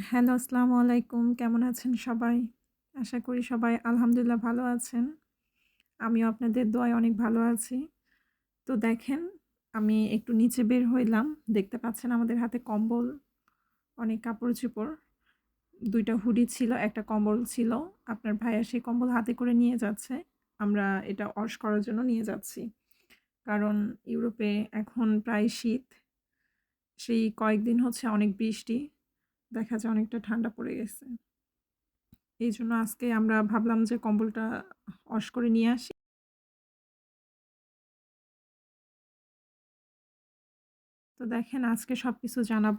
Hello, আসসালামু আলাইকুম। কেমন আছেন সবাই? আশা করি সবাই আলহামদুলিল্লাহ ভালো আছেন। আমিও আপনাদের দোয়ায় অনেক ভালো আছি। তো দেখেন, আমি একটু নিচে বের হইলাম। দেখতে পাচ্ছেন আমাদের হাতে কম্বল, অনেক কাপড়-চোপড়। দুইটা হুডি ছিল, একটা কম্বল ছিল। আপনার ভাইয়া সেই কম্বল হাতে করে নিয়ে যাচ্ছে। আমরা এটা ওয়াশ করার জন্য নিয়ে যাচ্ছি। কারণ ইউরোপে এখন প্রায় শীত। সেই কয়েকদিন হচ্ছে অনেক বৃষ্টি। দেখা যায় অনেকটা ঠান্ডা পড়ে গেছে। এই জন্য আজকে আমরা ভাবলাম যে কম্বলটা ওয়াশ করে নিয়ে আসি। তো দেখেন আজকে সব কিছু জানাব।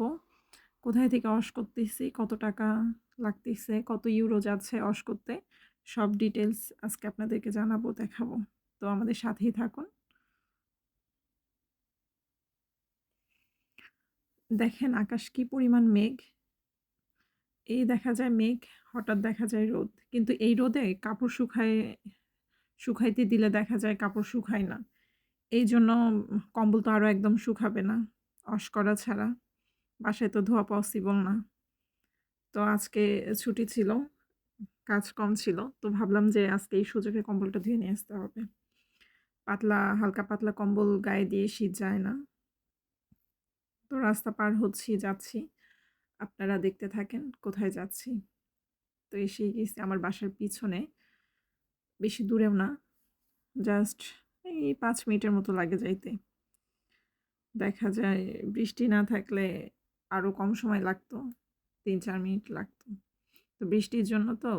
কোথায় থেকে ওয়াশ করতেছি, কত টাকা লাগতেছে, কত ইউরো যাচ্ছে ওয়াশ করতে। সব ডিটেলস আজকে আপনাদেরকে জানাব, দেখাবো। তো আমাদের সাথেই থাকুন। দেখেন আকাশ কি পরিমাণ মেঘ। এই দেখা যায় মেঘ, হঠাৎ দেখা যায় রোদ। কিন্তু এই রোদে কাপড় শুকায় শুকাইতে দিলে দেখা যায় কাপড় শুকায় না। এই জন্য কম্বল তো আরও একদম শুকাবে না, ওয়াশ করা ছাড়া। বাসায় তো ধোয়া পসিবল না। তো আজকে ছুটি ছিল, কাজ কম ছিল। তো ভাবলাম যে আজকে এই সুযোগে কম্বলটা ধুয়ে নিয়ে আসতে হবে। পাতলা, হালকা পাতলা কম্বল গায়ে দিয়ে শীত যায় না। তো রাস্তা পার হচ্ছি, যাচ্ছি। আপনারা দেখতে থাকেন, কোথায় যাচ্ছি। তো এসেই গেছি আমার বাসার পিছনে। বেশি দূরেও না। জাস্ট এই পাঁচ মিনিটের মতো লাগে যাইতে। দেখা যায় বৃষ্টি না থাকলে আরও কম সময় লাগতো। ৩-৪ মিনিট লাগতো। তো বৃষ্টির জন্য তো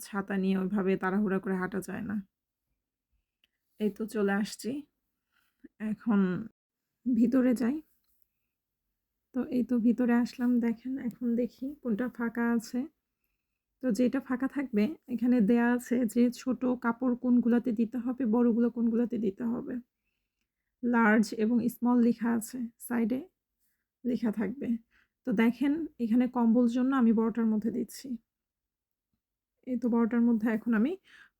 ছাতা নিয়ে ওইভাবে তাড়াহুড়া করে হাঁটা যায় না। এই তো চলে আসছি। এখন ভিতরে যাই। তো এই তো ভিতরে আসলাম দেখেন এখন দেখি কোনটা ফাঁকা আছে। তো যেটা ফাঁকা থাকবে এখানে দেয়া আছে যে ছোট কাপড় কোনগুলোতে দিতে হবে, বড়গুলো কোনগুলোতে দিতে হবে। লার্জ এবং স্মল লেখা আছে সাইডে লেখা থাকবে। তো দেখেন এখানে কম্বল জন্য আমি বড়টার মধ্যে দিচ্ছি। এই তো বড়টার মধ্যে এখন আমি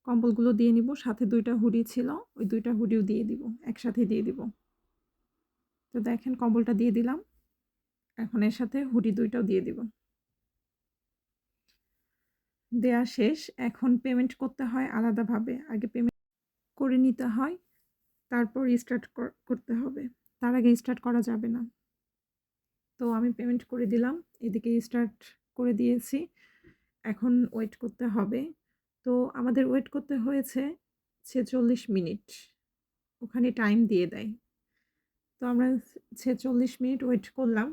কম্বলগুলো দিয়ে নিব। সাথে দুইটা হুডি ছিল, ওই দুইটা হুডিও দিয়ে দিব। একসাথে দিয়ে দিব। তো দেখেন কম্বলটা দিয়ে দিলাম। এখন এর সাথে হুডি ২ টাও দিয়ে দিব। দেয়া শেষ। এখন পেমেন্ট করতে হয় আলাদাভাবে। আগে পেমেন্ট করে নিতে হয়। তারপর স্টার্ট কর করতে হবে। তার আগে স্টার্ট করা যাবে না। তো আমি পেমেন্ট করে দিলাম। এদিকে স্টার্ট করে দিয়েছি। এখন ওয়েট করতে হবে। তো আমাদের ওয়েট করতে হয়েছে ৪৬ মিনিট। ওখানে টাইম দিয়ে দেয়। তো আমরা ৪৬ মিনিট ওয়েট করলাম।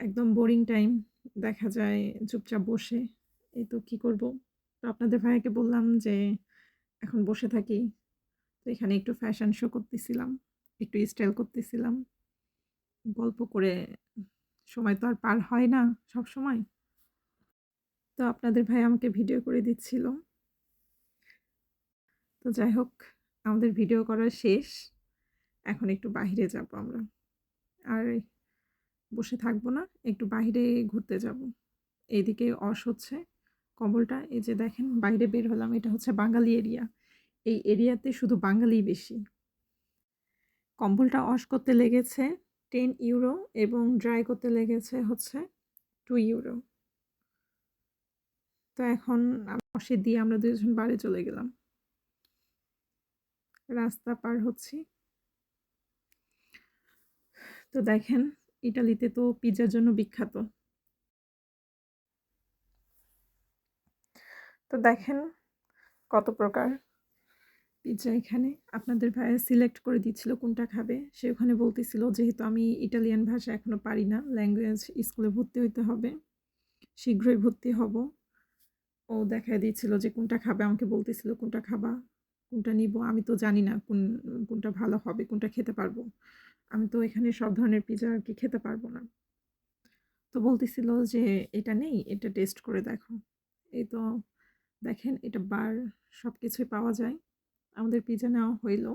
একদম বোরিং টাইম। দেখা যায় চুপচাপ বসে। এই তো কী করব? তো আপনাদের ভাইয়াকে বললাম যে, এখন বসে থাকি। তো এখানে একটু ফ্যাশন শো করতেছিলাম। একটু স্টাইল করতেছিলাম। গল্প করে সময় তো আর পার হয় না সব সময় তো আপনাদের ভাই আমাকে ভিডিও করে দিচ্ছিল। তো যাই হোক, আমাদের ভিডিও করা শেষ। এখন একটু বাহিরে যাব আমরা। আর বসে থাকব না। একটু বাইরে ঘুরতে যাব। এইদিকে ওয়াশ হচ্ছে কম্বলটা। এই যে দেখেন বাইরে বের হলাম। এটা হচ্ছে বাঙালি এরিয়া। এই এরিয়াতে শুধু বাঙালিই বেশি। কম্বলটা ওয়াশ করতে লেগেছে টেন ইউরো এবং ড্রাই করতে লেগেছে হচ্ছে টু ইউরো। তো এখন ওয়াশে দিয়ে আমরা ২ জন বাড়ি চলে গেলাম। রাস্তা পার হচ্ছি। তো দেখেন ইটালিতে তো পিজ্জার জন্য বিখ্যাত। তো দেখেন কত প্রকার পিজ্জা এখানে। আপনাদের ভাইয়া সিলেক্ট করে দিচ্ছিল কোনটা খাবে। সে ওখানে বলতেছিল যেহেতু আমি ইটালিয়ান ভাষা এখনও পারি না, ল্যাঙ্গুয়েজ স্কুলে ভর্তি হইতে হবে। শীঘ্রই ভর্তি হব। ও দেখায় দিচ্ছিল যে কোনটা খাবে। আমাকে বলতেছিল কোনটা খাবা? কোনটা নিব? আমি তো জানি না কোন কোনটা ভালো হবে, কোনটা খেতে পারব। আমি তো এখানে সব ধরনের পিজা আর কি খেতে পারব না। তো বলতেছিল যে এটা নেই, এটা টেস্ট করে দেখো। এই তো দেখেন এটা বার সব কিছুই পাওয়া যায়। আমাদের পিজ্জা নেওয়া হইল।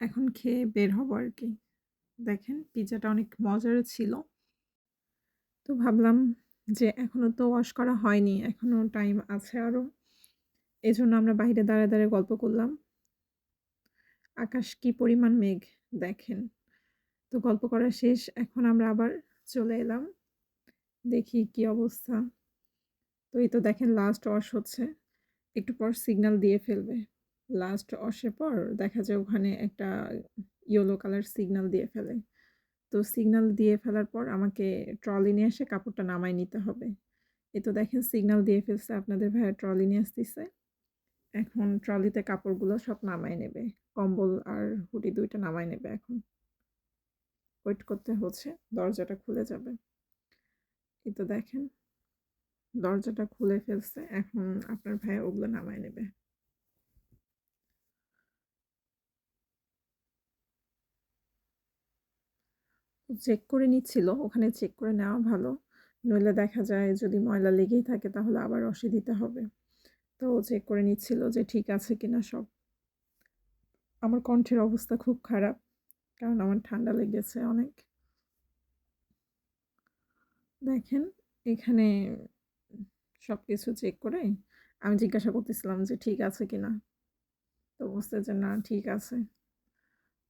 এখন খেয়ে বের হব আরকি। দেখেন পিজ্জাটা অনেক মজার ছিল। তো ভাবলাম যে এখনও তো ওয়াশ করা হয়নি। এখনও টাইম আছে আরও। এজন্য আমরা বাইরে দাঁড়ায়, দাঁড়ায় গল্প করলাম। আকাশ কি পরিমাণ মেঘ দেখেন। তো গল্প করা শেষ। এখন আমরা আবার চলে এলাম দেখি কি অবস্থা। তো এই তো দেখেন লাস্ট ওয়াশ হচ্ছে। একটু পর সিগনাল দিয়ে ফেলবে। লাস্ট ওয়াশের পর দেখা যায় ওখানে একটা ইয়েলো কালার সিগনাল দিয়ে ফেলে। তো সিগনাল দিয়ে ফেলার পর আমাকে ট্রলি নিয়ে এসে কাপড়টা নামায় নিতে হবে। এ তো দেখেন সিগনাল দিয়ে ফেলছে আপনাদের ভাইয়া ট্রলি নিয়ে আসতেছে। এখন ট্রলিতে কাপড়গুলো সব নামায় নেবে। কম্বল আর হুডি ২ টা নামায় নেবে এখন। ওয়েট করতে হচ্ছে, দরজাটা খুলে যাবে। এই তো দেখেন, দরজাটা খুলে ফেলছে। এখন আপনার ভাইয়া ওগুলো নামায় নেবে। চেক করে নিচ্ছিল। ওখানে চেক করে নেওয়া ভালো। নইলে দেখা যায় যদি ময়লা লেগেই থাকে তাহলে আবার রসে দিতে হবে। তো চেক করে নিচ্ছিল যে ঠিক আছে কিনা সব। আমার কণ্ঠের অবস্থা খুব খারাপ। কারণ আমার ঠান্ডা লেগেছে অনেক। দেখেন, এখানে সব কিছু চেক করে আমি জিজ্ঞাসা করতেছিলাম যে ঠিক আছে কি না তো বলছে যে না, ঠিক আছে।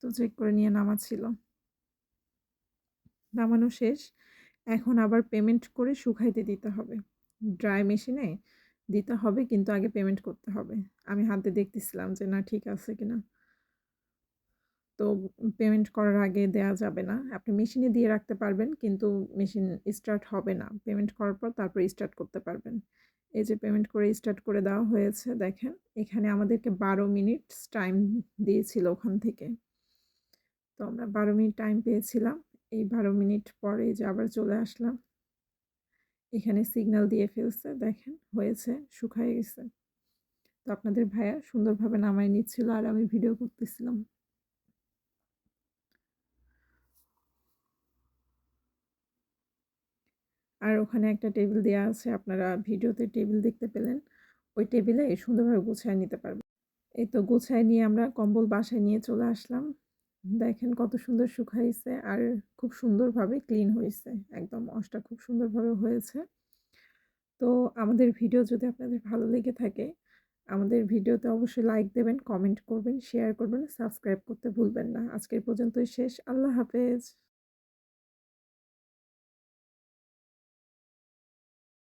তো চেক করে নিয়ে নামাচ্ছিল। নামানো শেষ। এখন আবার পেমেন্ট করে শুকাইতে দিতে হবে। ড্রাই মেশিনে দিতে হবে, কিন্তু আগে পেমেন্ট করতে হবে। আমি হাতে দেখতেছিলাম যে না, ঠিক আছে কিনা। তো পেমেন্ট করার আগে দেয়া যাবে না। আপনি মেশিনে দিয়ে রাখতে পারবেন কিন্তু মেশিন স্টার্ট হবে না। পেমেন্ট করার পর তারপরে স্টার্ট করতে পারবেন। এই যে পেমেন্ট করে স্টার্ট করে দেওয়া হয়েছে দেখেন। এখানে আমাদেরকে বারো মিনিট টাইম দিয়েছিল ওখান থেকে। তো আমরা ১২ মিনিট টাইম পেয়েছিলাম। এই ১২ মিনিট পরে যে আবার চলে আসলাম। এখানে সিগন্যাল দিয়ে ফেলছে দেখেন হয়েছে, শুকায়ে গেছে। তো আপনাদের ভাইয়া সুন্দরভাবে নামায় নিচ্ছিল আর আমি ভিডিও করতেছিলাম। আর ওখানে একটা টেবিল দেওয়া আছে আপনারা ভিডিওতে টেবিল দেখতে পেলেন। ওই টেবিলে সুন্দরভাবে গুছায় নিতে পারবেন। এই তো গুছায় নিয়ে আমরা কম্বল বাসায় নিয়ে চলে আসলাম। দেখেন কত সুন্দর শুকাইছে আর খুব সুন্দরভাবে ক্লিন হয়েছে একদম ওয়াশটা খুব সুন্দরভাবে হয়েছে। তো আমাদের ভিডিও যদি আপনাদের ভালো লেগে থাকে, আমাদের ভিডিওতে অবশ্যই লাইক দেবেন, কমেন্ট করবেন, শেয়ার করবেন, সাবস্ক্রাইব করতে ভুলবেন না। আজকের পর্যন্তই শেষ। আল্লাহ হাফেজ।